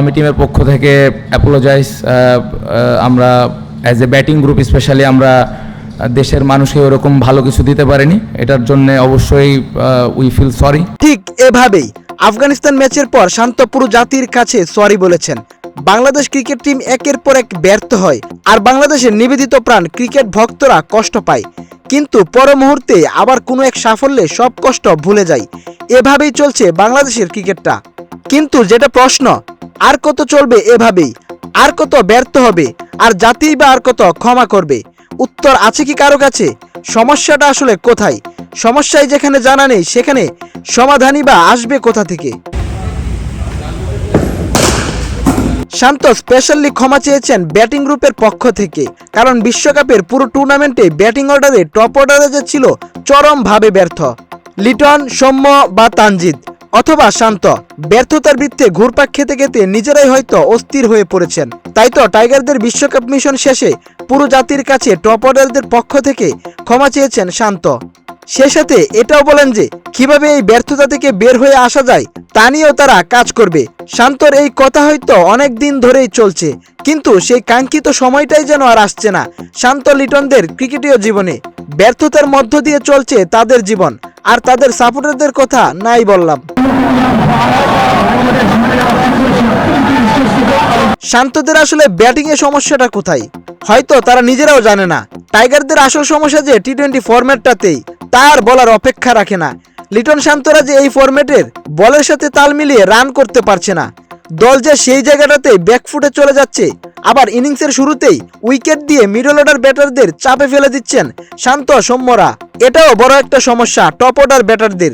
আমি টিমের পক্ষ থেকে অ্যাপোলোজাইজ আমরা as a batting group specially আমরা দেশের মানুষকে ওরকম ভালো কিছু দিতে পারিনি। এটার জন্য অবশ্যই উই ফিল সরি ঠিক এভাবেই আফগানিস্তান ম্যাচের পর শান্ত পুরো জাতির কাছে সরি বলেছেন। বাংলাদেশ ক্রিকেট টিম একের পর এক ব্যর্থ হয় আর বাংলাদেশের নিবেদিত প্রাণ ক্রিকেট ভক্তরা কষ্ট পায়। কিন্তু পর মুহূর্তে আবার কোনো এক সাফল্যে সব কষ্ট ভুলে যায়। এভাবেই চলছে বাংলাদেশের ক্রিকেটটা। কিন্তু যেটা প্রশ্ন আর কত চলবে এভাবেই? আর কত ব্যর্থ হবে? আর জাতি বা আর কত ক্ষমা করবে? উত্তর আছে কি কারও কাছে? সমস্যাটা আসলে কোথায়? সমস্যায় যেখানে জানা নেই, সেখানে সমাধানই বা আসবে কোথা থেকে? শান্ত স্পেশালি ক্ষমা চেয়েছেন ব্যাটিং গ্রুপের পক্ষ থেকে। কারণ বিশ্বকাপের পুরো টুর্নামেন্টে ব্যাটিং অর্ডারে টপ অর্ডারে যে ছিল, চরমভাবে ব্যর্থ। লিটন, সৌম্য বা তানজিদ অথবা শান্ত। ব্যর্থতার বৃত্তে ঘুরপাক খেতে খেতে নিজেরাই হয়তো অস্থির হয়ে পড়েছেন। তাই তো টাইগারদের বিশ্বকাপ মিশন শেষে পুরো জাতির কাছে টপ অর্ডারদের পক্ষ থেকে ক্ষমা চেয়েছেন শান্ত। সে সাথে এটাও বলেন যে, কীভাবে এই ব্যর্থতা থেকে বের হয়ে আসা যায়, তা নিয়েও তারা কাজ করবে। শান্তর এই কথা হয়তো অনেক দিন ধরেই চলছে, কিন্তু সেই কাঙ্ক্ষিত সময়টাই যেন আর আসছে না। শান্ত লিটনদের ক্রিকেটীয় জীবনে ব্যর্থতার মধ্য দিয়ে চলছে তাদের জীবন। আর তাদের সাপোর্টারদের কথা নাই বললাম। শান্তদের আসলে ব্যাটিং এ সমস্যাটা কোথায়? হয়তো তারা নিজেরাও জানে না। টাইগারদের আসল সমস্যা যে টি টোয়েন্টি ফরম্যাটটাতেই তার বলার অপেক্ষা রাখে না। লিটন শান্তরা যে এই ফরম্যাটের বলের সাথে তাল মিলিয়ে রান করতে পারছে না। দল যে সেই জায়গাটাতে ব্যাকফুটে চলে যাচ্ছে। আবার ইনিংসের শুরুতেই উইকেট দিয়ে মিডল অর্ডার ব্যাটারদের চাপে ফেলে দিচ্ছেন শান্ত সৌম্যরা। এটাও বড় একটা সমস্যা টপ অর্ডার ব্যাটারদের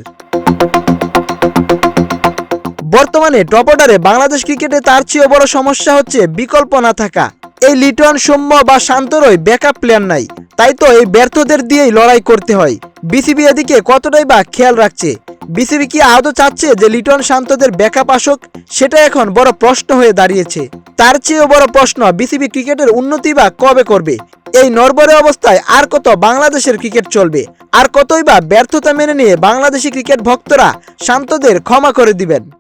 বর্তমানে টপ অর্ডারে বাংলাদেশ ক্রিকেটে তার চেয়েও বড় সমস্যা হচ্ছে বিকল্প না থাকা। এই লিটন সৌম্য বা শান্তরই ব্যাকআপ প্লেয়ার নাই। তাই তো এই ব্যর্থদের দিয়েই লড়াই করতে হয়। বিসিবি এদিকে কতটাই বা খেয়াল রাখছে? বিসিবি কি আদৌ চাচ্ছে যে লিটন শান্তদের ব্যাকআপ আসুক? সেটা এখন বড় প্রশ্ন হয়ে দাঁড়িয়েছে। তার চেয়েও বড় প্রশ্ন বিসিবি ক্রিকেটের উন্নতি বা কবে করবে? এই নরবরে অবস্থায় আর কত বাংলাদেশের ক্রিকেট চলবে? আর কতই বা ব্যর্থতা মেনে নিয়ে বাংলাদেশি ক্রিকেট ভক্তরা শান্তদের ক্ষমা করে দিবেন?